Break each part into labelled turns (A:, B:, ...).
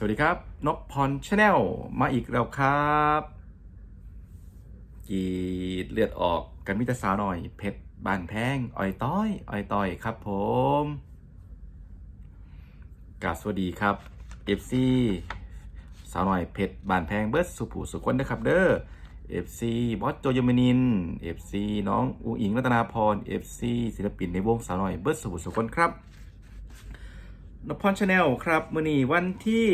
A: สวัสดีครับนพพรชาแนลมาอีกแล้วครับกีดเลือดออกกันมิตรสาวหน่อยเพชรบานแพงอ่อยต้อยอ่อยต้อยครับผมกาบสวัสดีครับ FC สาวหน่อยเพชรบานแพงเบิร์ดสุภูสุขคนนะครับเด้อ FC บอสโจยมนิน FC น้องอุ๋งอิงรัตนาพร FC ศิลปินในวงสาวหน่อยเบิร์ดสุภูสุขคนครับ นพพรชาแนลครับมื่อนี้วันที่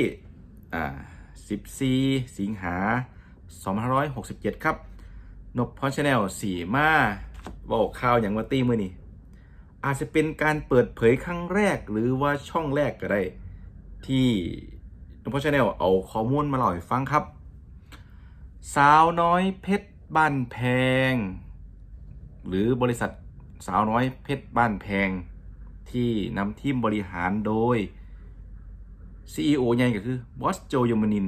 A: อ่า14 สิงหา2567 ครับนพพรชาแนลสีมาบอกข่าวอย่างว่าตี้มื่อนี้อาจจะเป็นการเปิดเผยครั้งแรกหรือว่าช่องแรกก็ได้ ที่นพพรชาแนลเอาข้อมูลมาเล่าให้ฟังครับ สาวน้อยเพชรบ้านแพง หรือบริษัทสาวน้อยเพชรบ้านแพง ที่นำทีมบริหารโดย CEO ใหญ่ก็คือบอสโจยมนิน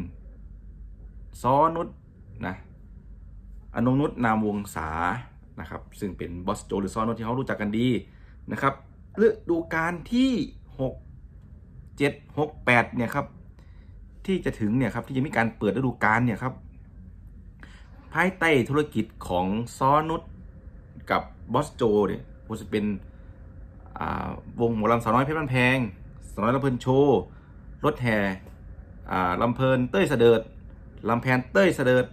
A: ซอนุชนะอนงนุชนามวงศานะครับ ซึ่งเป็นบอสโจหรือซอนุชที่เขารู้จักกันดีนะครับฤดูกาลที่ 6 7 6 8เนี่ยครับที่จะถึงเนี่ยครับที่จะมีการเปิดฤดูกาลเนี่ยครับภายใต้ธุรกิจของซอนุชกับบอสโจเนี่ยคงจะเป็น วงหมอลำสาวน้อยเพชรบ้านแพงสาวน้อยลำเพลินโชว์รถแห่ลำเพลินเต้ยเสดิร์ดลำแพนเต้ยเสดิร์ด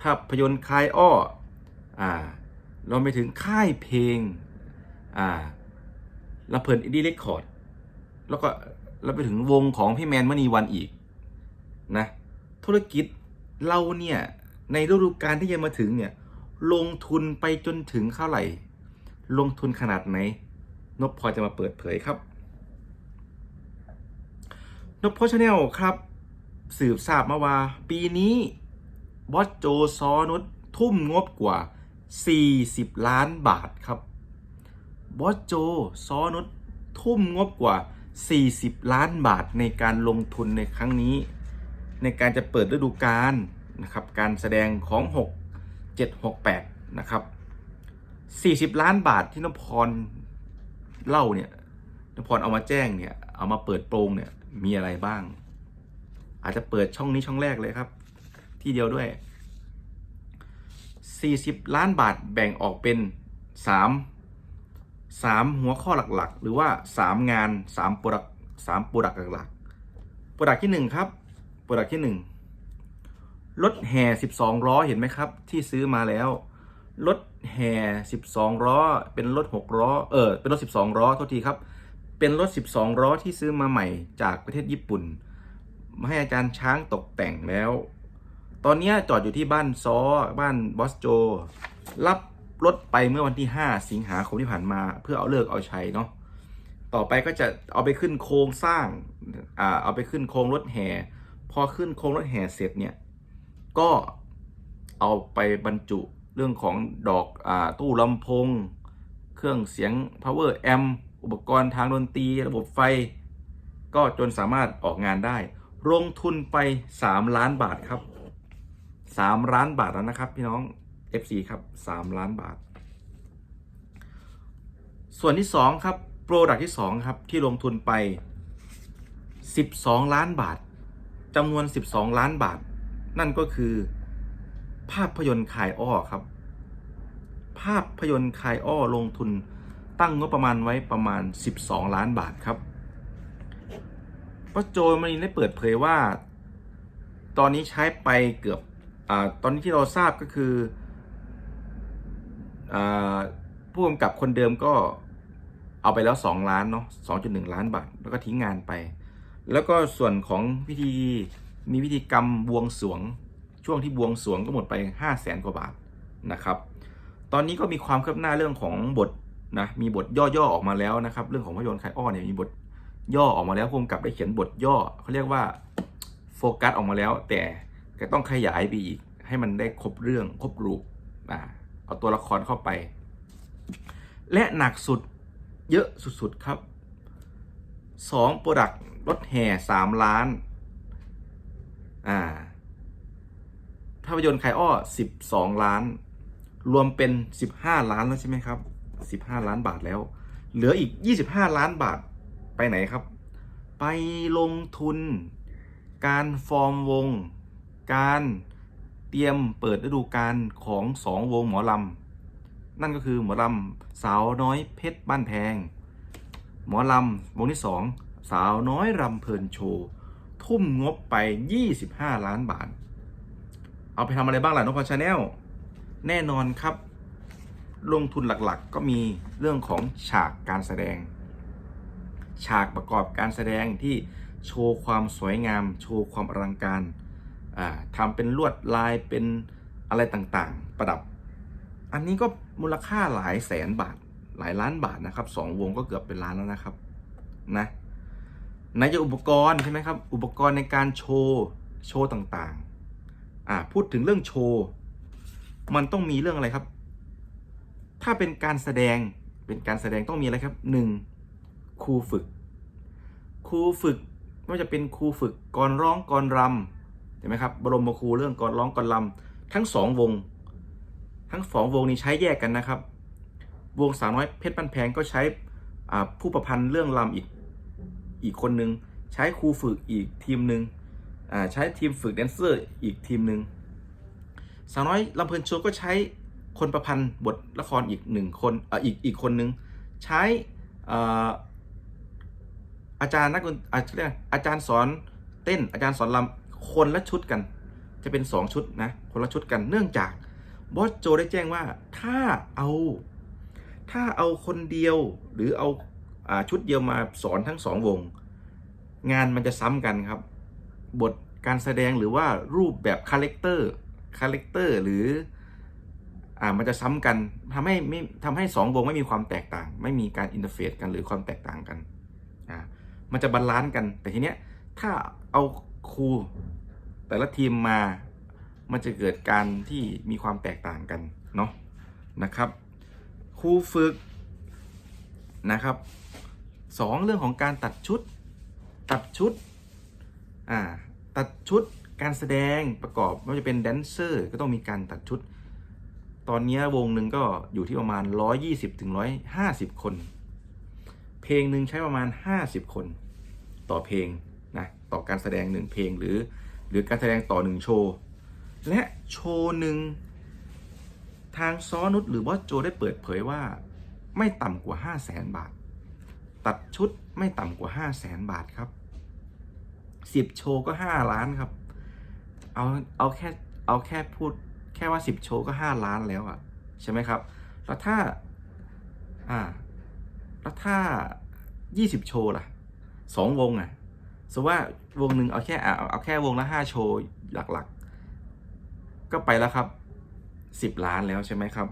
A: ภาพยนตร์คลายอ้ออ่าเราไปถึงค่ายเพลงอ่าลำเพลินอินดี้เรคคอร์ดแล้วก็เราไปถึงวงของพี่แมนมณีวันอีกนะธุรกิจเราเนี่ยในฤดูกาลที่จะมาถึงเนี่ยลงทุนไปจนถึงเท่าไหร่ ลงทุนขนาดไหน นพพอจะมาเปิดเผยครับนพพอชาแนลครับ สืบทราบมาว่า ปีนี้บอสโจซอนุชทุ่มงบกว่า 40 ล้านบาทครับบอสโจซอนุชทุ่มงบกว่า 40 ล้านบาทในการลงทุนในครั้งนี้ ในการจะเปิดฤดูกาลนะครับการแสดงของ 6 7 6 8 นะครับ 40 ล้านบาทที่นพพร เล่าเนี่ยนพรเอามาแจ้งเนี่ย เอามาเปิดโปรงเนี่ย มีอะไรบ้าง อาจจะเปิดช่องนี้ช่องแรกเลยครับ ที่เดียวด้วย 40 ล้านบาทแบ่งออกเป็น 3 3 หัวข้อหลักๆ หรือว่า 3 งาน3โปรดัก3โปรดักหลักๆโปรดักที่ 1 ครับโปรดักที่ 1 รถแห่ 12ล้อเห็นไหมครับ ที่ซื้อมาแล้ว รถ แห่12ล้อเป็นรถ6ล้อเออเป็นรถ12ล้อโทษทีครับ เป็นรถ12ล้อที่ซื้อมาใหม่จากประเทศญี่ปุ่น มาให้อาจารย์ช้างตกแต่งแล้ว ตอนนี้จอดอยู่ที่บ้านซอบ้านบอสโจ รับรถไปเมื่อวันที่ 5 สิงหาคมที่ผ่านมาเพื่อเอาเลิกเอาใช้เนาะต่อไปก็จะเอาไปขึ้นโครงสร้างอ่าเอาไปขึ้นโครงรถแห่ พอขึ้นโครงรถแห่เสร็จเนี่ยก็เอาไปบรรจุ เรื่องของดอกอตู้ลำโพง เครื่องเสียง power amp อุปกรณ์ทางดนตรีระบบไฟ ก็จนสามารถออกงานได้ ลงทุนไป 3 ล้านบาทครับ 3 ล้านบาทแล้วนะครับ พี่น้อง FC ครับ 3 ล้านบาท ส่วนที่ 2 ครับโปรดักที่ 2 ครับ ที่ลงทุนไป 12 ล้านบาทจำนวน 12 ล้านบาท นั่นก็คือ ภาพยนตร์คายอ้อครับ ภาพยนตร์คายอ้อลงทุนตั้งงบประมาณไว้ประมาณ 12 ล้านบาทครับป้าโจมันได้เปิดเผยว่า ตอนนี้ใช้ไปเกือบอตอนนี้ที่เราทราบก็คืออผู้กำกับคนเดิมก็เอาไปแล้ว 2 ล้านเนาะ2.1 ล้านบาท แล้วก็ทิ้งงานไป แล้วก็ส่วนของพิธีมีพิธีกรรมบวงสรวง ช่วงที่บวงสวงก็หมดไป 5 0 0แสนกว่าบาทนะครับ ตอนนี้ก็มีความคืบหน้าเรื่องของบทนะมีบทย่อๆออกมาแล้วนะครับ เรื่องของภาพยนตร์ไคอ้อเนี่ยมีบทย่อออกมาแล้วภูมิกับได้เขียนบทย่อเขาเรียกว่าโฟกัสออกมาแล้ว แต่ก็ต้องขยายไปอีก ให้มันได้ครบเรื่องครบรูปอ่าเอาตัวละครเข้าไป และหนักสุดเยอะสุดๆครับสองโปรดักรถแห่สามล้านอ่า ภาพยนตร์ไคอ้อ 12 ล้าน รวมเป็น 15 ล้านแล้วใช่ไหมครับ 15 ล้านบาทแล้ว เหลืออีก 25 ล้านบาทไปไหนครับ ไปลงทุน การฟอร์มวง การเตรียมเปิดฤดูกาลของสองวงหมอลำ นั่นก็คือหมอลำสาวน้อยเพชรบ้านแพง หมอลำวงที่สองสาวน้อยรำเพลินโชว์ ทุ่มงบไป 25 ล้านบาท เอาไปทำอะไรบ้างล่ะนพชาแนลแน่นอนครับ ลงทุนหลักๆ ก็มีเรื่องของฉากการแสดง ฉากประกอบการแสดงที่โชว์ความสวยงาม โชว์ความอลังการอ่าทำเป็นลวดลายเป็นอะไรต่างๆ ประดับ อันนี้ก็มูลค่าหลายแสนบาทหลายล้านบาทนะครับสองวงก็เกือบเป็นล้านแล้วนะครับนะไหนจะอุปกรณ์ใช่ไหมครับ อุปกรณ์ในการโชว์ โชว์ต่างๆ อ่าพูดถึงเรื่องโชว์ มันต้องมีเรื่องอะไรครับ ถ้าเป็นการแสดงเป็นการแสดงต้องมีอะไรครับหนึ่งครูฝึก ครูฝึกไม่ว่าจะเป็นครูฝึกกรร้องกรรำเห็นไหมครับบรมครูเรื่องกรร้องกรรำทั้งสองวง ทั้งสองวงนี้ใช้แยกกันนะครับ วงสาวน้อยเพชรปันแพงก็ใช้ผู้ประพันธ์เรื่องรำอีกอีกคนนึง ใช้ครูฝึกอีกทีมหนึ่ง ใช้ทีมฝึกแดนเซอร์อีกทีมหนึ่งสาวน้อยลำเพลินโชว์ก็ใช้คนประพันธ์บทละครอีกหนึ่งคนออีกอีกคนนึงใช้อาจารย์นักดนอาจารย์อาจารย์สอนเต้นอาจารย์สอนรำคนละชุดกัน จะเป็น 2 ชุดนะคนละชุดกันเนื่องจากบอสโจได้แจ้งว่าถ้าเอาถ้าเอาคนเดียวหรือเอาอาชุดเดียวมาสอนทั้งสองวง งานมันจะซ้ำกันครับ บทการแสดงหรือว่ารูปแบบคาแรคเตอร์คาแรคเตอร์หรืออ่ามันจะซ้ำกันทำให้ไม่ทำให้สองวงไม่มีความแตกต่าง ไม่มีการอินเตอร์เฟซกันหรือความแตกต่างกันอ่ามันจะบาลานซ์กันแต่ทีเนี้ยถ้าเอาครูแต่ละทีมมา มันจะเกิดการที่มีความแตกต่างกันเนาะนะครับครูฝึกนะครับสองเรื่องของการตัดชุด ตัดชุด อ่าตัดชุดการแสดงประกอบไม่ว่าจะเป็นแดนเซอร์ก็ต้องมีการตัดชุด ตอนนี้วงหนึ่งก็อยู่ที่ประมาณ 120ถึง150 คน เพลงหนึ่งใช้ประมาณ 50 คนต่อเพลงนะต่อการแสดงหนึ่งเพลงหรือ หรือการแสดงต่อหนึ่งโชว์ และโชว์หนึ่งทางซอนุชหรือบอสโจได้เปิดเผยว่าไม่ต่ำกว่า 5 0 0แสนบาท ตัดชุดไม่ต่ำกว่า 5 0 0แสนบาทครับ 10โชว์ก็5ล้านครับ เอาเอาแค่เอาแค่พูดแค่ว่า10โชว์ก็5ล้านแล้วอะใช่ไหมครับ แล้วถ้าอ่าแล้วถ้า20โชว์ล่ะสองวงอะสมมติว่าวงหนึ่งเอาแค่เอาเอาแค่วงละ5โชว์หลักๆ ก็ไปแล้วครับ10ล้านแล้วใช่ไหมครับ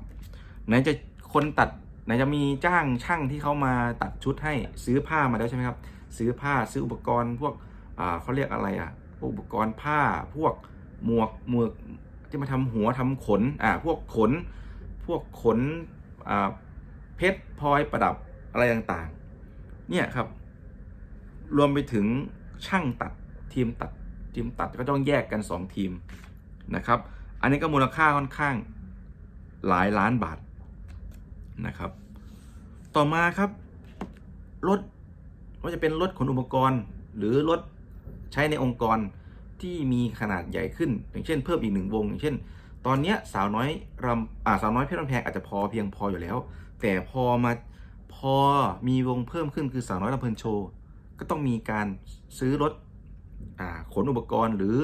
A: ไหนจะคนตัดไหนจะมีจ้างช่างที่เขามาตัดชุดให้ซื้อผ้ามาแล้วใช่ไหมครับ ซื้อผ้าซื้ออุปกรณ์พวก เขาเรียกอะไรอะพวกอุปกรณ์ผ้าพวกหมวกหมวกที่มาทำหัวทำขนอ่าพวกขน พวกขนอ่าเพชรพลอยประดับอะไรต่างๆ เนี่ยครับ รวมไปถึงช่างตัดทีมตัดทีมตัดก็ต้องแยกกัน 2 ทีมนะครับ อันนี้ก็มูลค่าค่อนข้างหลายล้านบาทนะครับ ต่อมาครับรถว่าจะเป็นรถขนอุปกรณ์หรือรถ ช้ในองค์กรที่มีขนาดใหญ่ขึ้น อย่างเช่นเพิ่มอีกหนึ่งวง อย่างเช่น ตอนเนี้ยสาวน้อยรำอ่าสาวน้อยเพชรลำแพงอาจจะพอเพียงพออยู่แล้ว แต่พอมาพอมีวงเพิ่มขึ้นคือสาวน้อยลำเพลินโชว์ก็ต้องมีการซื้อรถอ่าขนอุปกรณ์หรือ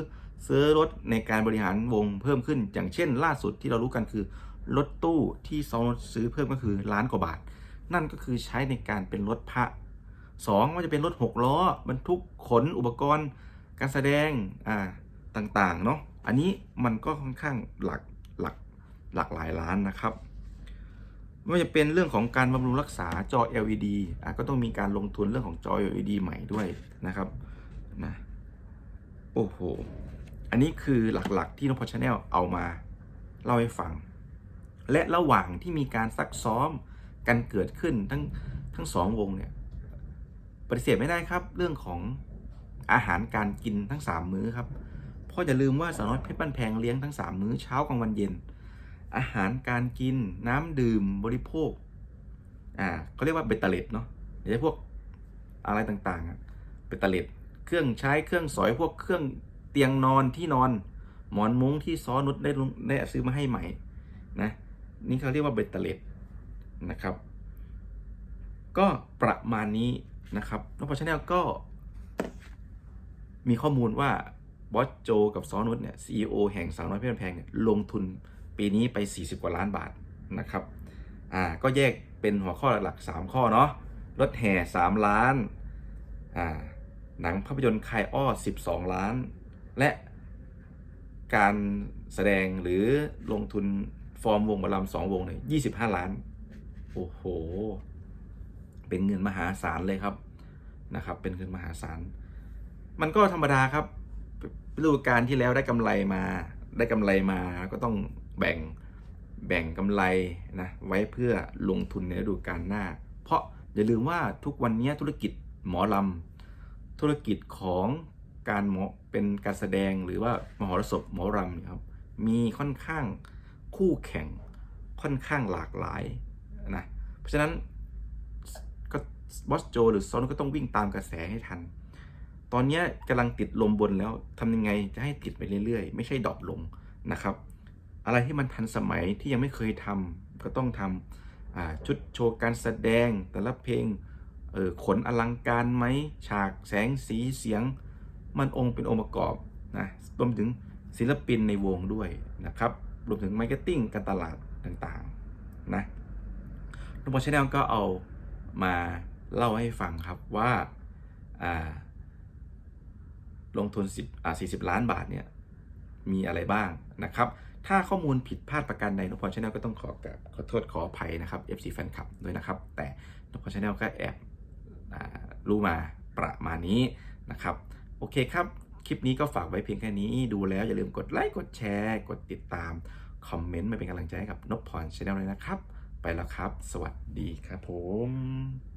A: ซื้อรถในการบริหารวงเพิ่มขึ้น อย่างเช่น ล่าสุดที่เรารู้กันคือรถตู้ที่ซองซื้อเพิ่มก็คือล้านกว่าบาท นั่นก็คือใช้ในการเป็นรถพระ สองว่าจะเป็นรถหกล้อบรรทุกขนอุปกรณ์ การแสดงอ่าต่างๆเนาะอันนี้มันก็ค่อนข้างหลักหลักหลักหลายล้านนะครับไม่ว่าจะเป็นเรื่องของการบำรุงรักษาจอ LED อะก็ต้องมีการลงทุนเรื่องของจอ LED ใหม่ด้วยนะครับนะโอ้โห อันนี้คือหลักๆที่นพชาแนลเอามาเล่าให้ฟัง และระหว่างที่มีการซักซ้อมกันเกิดขึ้นทั้งทั้งสองวงเนี่ย ปฏิเสธไม่ได้ครับเรื่องของอาหารการกินทั้ง 3 มื้อครับเพราะอย่าลืมว่าสาวน้อยเพชรบ้านแพงเลี้ยงทั้ง 3 มื้อเช้ากลางวันเย็น อาหารการกินน้ำดื่มบริโภคอ่าเขาเรียกว่าเบตเตอร์เลตเนาะหรือพวกอะไรต่างๆอะเบตเตอร์เลตรื่องใช้เครื่องสอยพวกเครื่องเตียงนอนที่นอน หมอนมุ้งที่ซ้อนุชได้ได้ซื้อมาให้ใหม่นะนี่เขาเรียกว่าเบตเตเลตนะครับ ก็ประมาณนี้ นะครับน้องพอชาแนลก็ มีข้อมูลว่าบอสโจกับซอนุชเนี่ย CEO แห่งสาวน้อยเพชรแพงเนี่ยลงทุนปีนี้ไป 40 กว่าล้านบาทนะครับอ่าก็แยกเป็นหัวข้อหลักๆ3ข้อเนาะรถแห่ 3 ล้านอ่าหนังภาพยนตร์คายอ้อ 12 ล้าน และการแสดงหรือลงทุนฟอร์มวงหมอลำสองวงเนี่ย25ล้าน โอ้โห เป็นเงินมหาศาลเลยครับนะครับ เป็นเงินมหาศาล มันก็ธรรมดาครับฤดูกาลที่แล้วได้กำไรมาได้กำไรมาก็ต้องแบ่งแบ่งกำไรนะไว้เพื่อลงทุนในฤดูกาลหน้า เพราะอย่าลืมว่าทุกวันนี้ธุรกิจหมอลำธุรกิจของการหมอเป็นการแสดงหรือว่ามหรสพหมอรำนครับมีค่อนข้างคู่แข่งค่อนข้างหลากหลายนะเพราะฉะนั้น บอสโจ หรือซอนก็ต้องวิ่งตามกระแสให้ทัน ตอนนี้กำลังติดลมบนแล้วทำยังไงจะให้ติดไปเรื่อยๆ ไม่ใช่ดรอปลงนะครับ อะไรที่มันทันสมัยที่ยังไม่เคยทำก็ต้องทำอ่าชุดโชว์การแสดงแต่ละเพลงเออขนอลังการไหมฉากแสงสีเสียง มันองค์เป็นองค์ประกอบนะรวมถึงศิลปินในวงด้วยนะครับ รวมถึงมาร์เก็ตติ้งการตลาดต่างๆนะลุงพอชแนลก็เอามา เล่าให้ฟังครับว่าาลงทุน10อ่า40 ล้านบาทเนี่ยมีอะไรบ้างนะครับ ถ้าข้อมูลผิดพลาดประการใดนพรชาแนลก็ต้องขอกราบขอโทษขออภัยนะครับ FC แฟนคลับด้วยนะครับ แต่นพรชาแนลก็แอบรู้มาประมาณนี้นะครับ โอเคครับ คลิปนี้ก็ฝากไว้เพียงแค่นี้ ดูแล้วอย่าลืมกดไลค์กดแชร์ กดติดตาม คอมเมนต์มาเป็นกำลังใจให้กับนพพรชาแนลเลยนะครับ ไปแล้วครับ สวัสดีครับผม